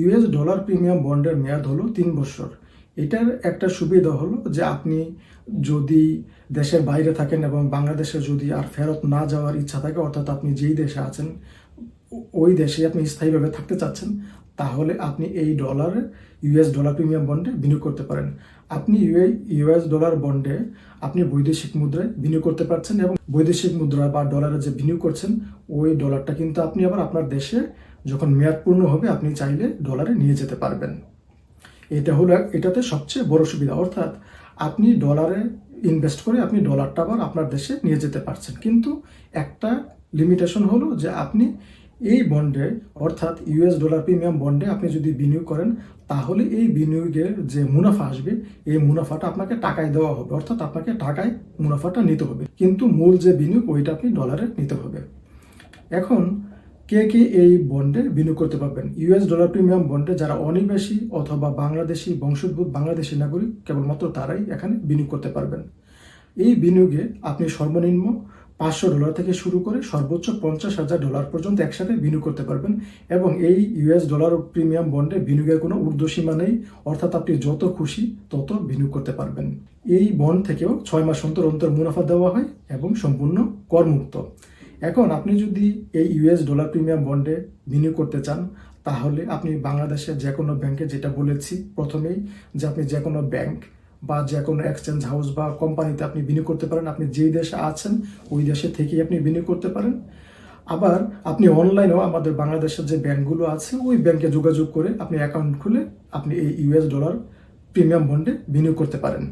US dollar premium বন্ডের মেয়াদ হলো তিন বছর। এটার একটা সুবিধা হলো যে আপনি যদি দেশের বাইরে থাকেন এবং বাংলাদেশে যদি আর ফেরত না যাওয়ার ইচ্ছা থাকে, অর্থাৎ আপনি যেই দেশে আছেন, ওই দেশে আপনি স্থায়ীভাবে থাকতে চাচ্ছেন, তাহলে আপনি এই ডলারে ইউএস ডলার প্রিমিয়াম বন্ডে বিনিয়োগ করতে পারেন। আপনি ইউএস ডলার বন্ডে আপনি বৈদেশিক মুদ্রায় বিনিয়োগ করতে পারছেন এবং বৈদেশিক মুদ্রা বা ডলারে যে বিনিয়োগ করছেন, ওই ডলারটা কিন্তু আপনি আবার আপনার দেশে যখন মেয়াদ পূর্ণ হবে, আপনি চাইলে ডলারে নিয়ে যেতে পারবেন। এটা হলো এটাতে সবচেয়ে বড় সুবিধা। অর্থাৎ আপনি ডলারে ইনভেস্ট করে আপনি ডলারটা আবার আপনার দেশে নিয়ে যেতে পারছেন। কিন্তু একটা লিমিটেশন হলো যে আপনি এই বন্ডে অর্থাৎ ইউএস ডলার প্রিমিয়াম বন্ডে আপনি যদি বিনিয়োগ করেন, তাহলে এই বিনিয়োগের যে মুনাফা আসবে, এই মুনাফাটা আপনাকে টাকায় দেওয়া হবে। অর্থাৎ আপনাকে টাকায় মুনাফাটা নিতে হবে। কিন্তু মূল যে বিনিয়োগ, ওইটা আপনি ডলারে নিতে হবে। এখন কে কে এই বন্ডে বিনিয়োগ করতে পারবেন? ইউএস ডলার প্রিমিয়াম বন্ডে যারা অনিবাসী অথবা বাংলাদেশি বংশোদ্ভূত বাংলাদেশি নাগরিক, কেবলমাত্র তারাই এখানে বিনিয়োগ করতে পারবেন। এই বিনিয়োগে আপনি সর্বনিম্ন পাঁচশো ডলার থেকে শুরু করে সর্বোচ্চ পঞ্চাশ হাজার ডলার পর্যন্ত একসাথে বিনিয়োগ করতে পারবেন এবং এই ইউএস ডলার প্রিমিয়াম বন্ডে বিনিয়োগের কোনো ঊর্ধ্বসীমা নেই, অর্থাৎ আপনি যত খুশি তত বিনিয়োগ করতে পারবেন। এই বন্ড থেকেও ছয় মাস অন্তর অন্তর মুনাফা দেওয়া হয় এবং সম্পূর্ণ করমুক্ত। এখন আপনি যদি এই ইউএস ডলার প্রিমিয়াম বন্ডে বিনিয়োগ করতে চান, তাহলে আপনি বাংলাদেশের যে কোনো ব্যাংকে যেটা বলেছি প্রথমেই যে আপনি যে কোনো ব্যাংক বা যে কোনো এক্সচেঞ্জ হাউস বা কোম্পানিতে আপনি বিনিয়োগ করতে পারেন। আপনি যেই দেশে আছেন, ওই দেশে থেকেই আপনি বিনিয়োগ করতে পারেন। আবার আপনি অনলাইনেও আমাদের বাংলাদেশের যে ব্যাংকগুলো আছে, ওই ব্যাংকে যোগাযোগ করে আপনি অ্যাকাউন্ট খুলে আপনি এই ইউএস ডলার প্রিমিয়াম বন্ডে বিনিয়োগ করতে পারেন।